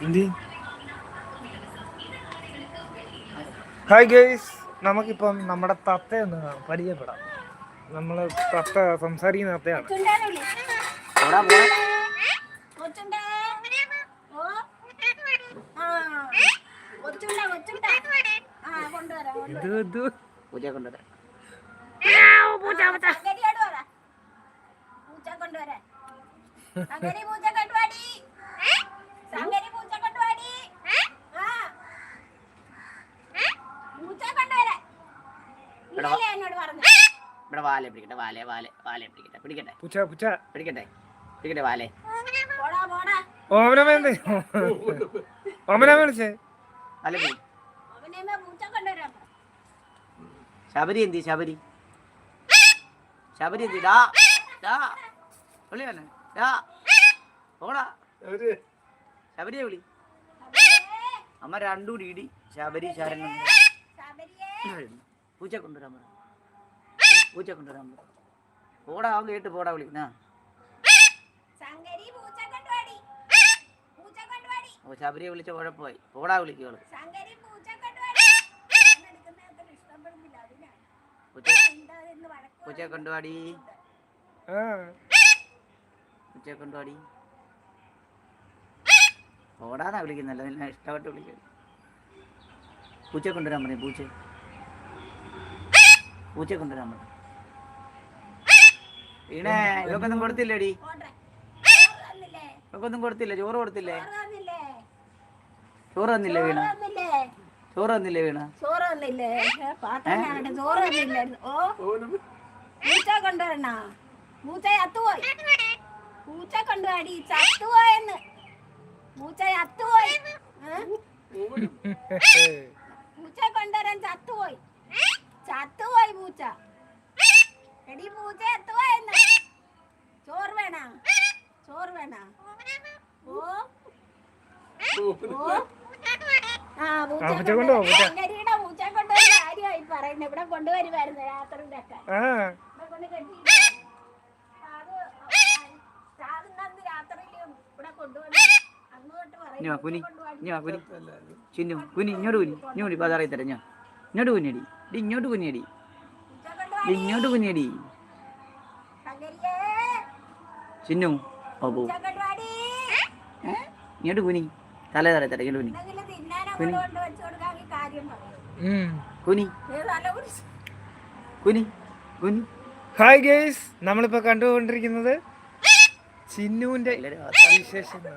എന്തി hi guys നമുക്കിപ്പം നമ്മുടെ തത്തയൊന്ന് പരിചയപ്പെടാം. നമ്മൾ തത്ത സംസാരിക്കുന്ന തത്തയാണ്. ഇത് ഇത് പൂജ കൊണ്ടുവരാം. എന്നോട് പറഞ്ഞു ഇവിടെ വാലെ പിടിക്കട്ടെ വാലെ വാലെ വാലെ പിടിക്കട്ടെ പിടിക്കട്ടെ. പുച്ച പുച്ച. പിടിക്കട്ടെ പിടിക്കട്ടെ വാലെ. പോടാ പോടാ. ഓമനമ്മ എന്തേ ഓമനമ്മ വിളിച്ചേ വാലെ പിടി. അവനെ പൂച്ച കൊണ്ടുവരാൻ പറ. ശബരി എന്തി ശബരി? ശബരി എന്തി? ഡാ ഡാ വിളി വന്നെ. ഡാ പോടാ. ശബരിയെ വിളി. അമ്മ രണ്ടു കൂടി ഇടി. ശബരി ശരണം ശബരിയേ. പൂച്ച കൊണ്ടുവരാൻ പറ. പൂച്ച കൊണ്ടുവരാൻ പറ. പോടാ അവൻ കേട്ട് പോടാ വിളിക്കുന്ന. ഓ ശബരിയെ വിളിച്ച കുഴപ്പമായി. പോടാ വിളിക്കോൾ പൂച്ച കൊണ്ടുപാടി പൂച്ച കൊണ്ടുവാടി. പോടാന്നാ വിളിക്കുന്നല്ല നിന്നെ ഇഷ്ടപ്പെട്ട് വിളിക്കുക പൂച്ച കൊണ്ടുവരാൻ പറയും പൂച്ച. പൂച്ച കൊണ്ടുവരാൻ പറയും വീണേ ഇവക്കൊന്നും കൊടുത്തില്ലേടി? ഇവക്കൊന്നും കൊടുത്തില്ല? ചോറ് കൊടുത്തില്ലേ? ചോറ് തന്നില്ലേ വീണ? ചോറ് തന്നില്ലേ വീണ? ചോറ് തന്നില്ലേ? ചോറ് തന്നില്ലേ? ഓ പൂച്ച കൊണ്ടുവരണ? പൂച്ച ചത്തുപോയി പൂച്ച കൊണ്ടുപോയി ചത്തുപോയെന്ന്. പൂച്ച ചത്തുപോയി? പൂച്ച കൊണ്ടുവരാൻ ചത്തുപോയി പൂച്ച എടി പൂച്ച ചത്തുപോയെന്ന് ചോറ് വേണ ചോറ് വേണ ഓ ഓ ആ പൂച്ച ആ, പൂച്ച കൊണ്ടുപോ, പൂച്ച. ശങ്കരിയുടെ പൂച്ച കൊണ്ടുവരുന്ന കാര്യമായി പറയുന്നത് ഇവിടെ കൊണ്ടുവരുമായിരുന്നു രാത്രിയിലൊക്കെ ആ ഇവിടെ കൊണ്ട് കെട്ടിയിട്ട് അത് ചാകുന്നത് രാത്രിയിലും ഇവിടെ ഇനി വാ, കുനി. കുനി. ചിന്നു കുനി ഇങ്ങോട്ട് കുനി. ഇങ്ങോട്ട് കുനി. പതാറി തരാം ഞാൻ ഇങ്ങോട്ട് കുനിയടി. ഡി ഇങ്ങോട്ട് കുനിയടി. ഡി ഇങ്ങോട്ട് കുനിയടി. ചിന്നു ഓ പോ. പൂച്ച കൊണ്ടുപോയി ഏ? ഇങ്ങോട്ട് കുനി. തല തല തല ഇങ്ങോട്ട് കുനി. കുനി. കുനി. കുനി. കുനി. ഹായ് ഗേസ് നമ്മളിപ്പോ കണ്ടുകൊണ്ടിരിക്കുന്നത് ചിന്നുവിന്റെ എല്ലാരും വിശേഷങ്ങൾ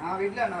ആ വീട്ടിലാണോ?